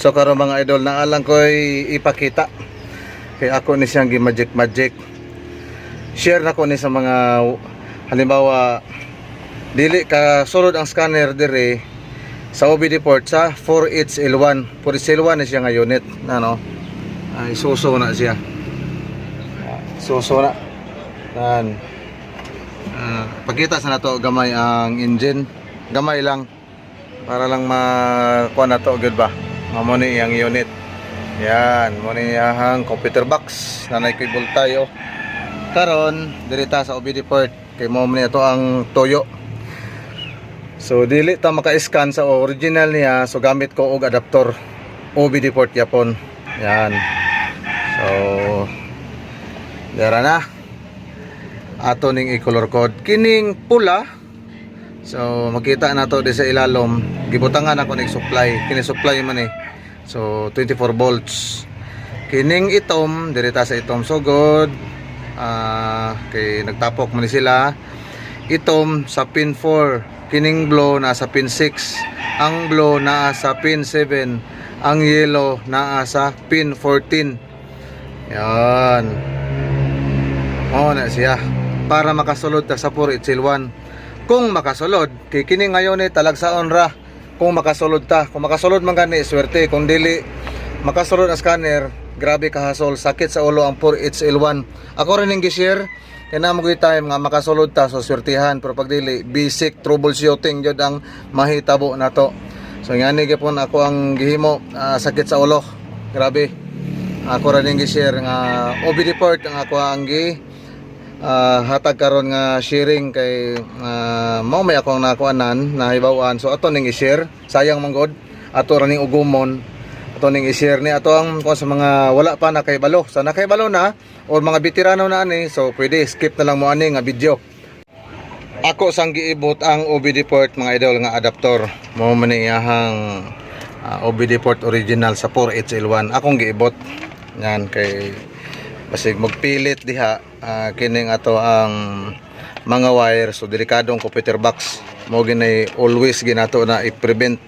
So karon mga idol na alang ko ipakita. Kay ako ni siyang gi-magic magic. Share na ko ni sa mga halimbawa dili ka sulod ang scanner dire sa OBD port sa 4HL1. 4HL1 na siya nga unit na no. Ay suso na siya. Suso na. Yan. Ah, pagkita sa nato gamay ang engine. Gamay lang para lang makuha na to good ba mamo ni iyang unit. Yan mo ni iyang computer box. Na naikibol tayo karon dirita sa OBD port. Kay mo ni ang toyo. So dili ta maka-scan sa original niya. So gamit ko og adapter OBD port yapon. Yan. So dara na. Ato ning i-color code. Kining pula. So makita na to di sa ilalom gibutangan ako ning supply. Kini supply man eh. So 24 volts. Kining itom dirita sa itom so good. Ah kay nagtapok man sila. Itom sa pin 4, kining blow na sa pin 6, ang blow na sa pin 7, ang yellow na sa pin 14. Yan. Oh na siya para makasulod ta sa 4 1 kung makasulod kay kini ngayon ni talagsaon ra kung makasulod ta. Kung makasulod man gani swerte. Kung dili makasulod ang scanner grabe kahasol. Sakit sa ulo ang 4HL1 ako rin yung gishare. Kaya na mo time nga makasulod ta so swertihan. Pero pag dili basic troubleshooting jud ang mahitabo na to so ngani gyapon ako ang gihimo ah, sakit sa ulo. Grabe. Ako rin yung gishare nga OBD port ang ako ang gi ah, hatag karon nga sharing kay uh, mao may akong nakuanan na hibawan so ato ning i-share. Sayang man god. Ato ra ning ugumon. Ato ning i-share ni. Ato ang kung sa mga wala pa na kay balo sa na kay balo na or mga veterano na ani so pwede skip na lang mo ani nga video. Ako sang giibot ang OBD port mga idol nga adapter mo man iyahang ah, OBD port original sa 4HL1 akong giibot. Yan kay basig magpilit diha ah, kining ato ang mga wire. So delikadong computer box. Mo ginay always ginato na i-prevent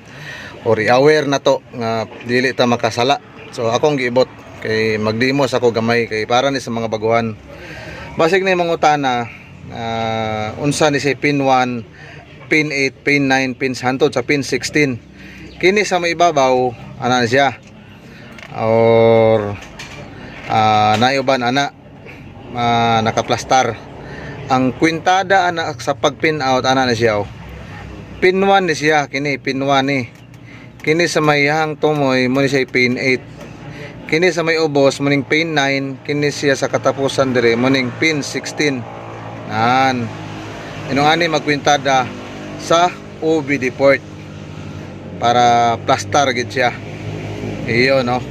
or i-aware na to nga dili ta makasala. So akong giibot kay magdimos ako gamay kay para ni sa mga baguhan. Basig ni mga utana ah, unsa ni si pin 1 pin 8 pin 9 pin hantod sa pin 16 kini sa may ibabaw ana siya. Or uh, naiuban ana? Uh, nakaplastar. Ang kwintada ana sa pag pin out ana na siya pin 1 ni siya kini pin 1 ni kini sa may hang tumoy mo ni siya pin 8 kini sa may ubos muning pin 9 kini siya sa katapusan dire muning pin 16 nan inong ani magkwintada sa OBD port para plastar gid siya. Iyo no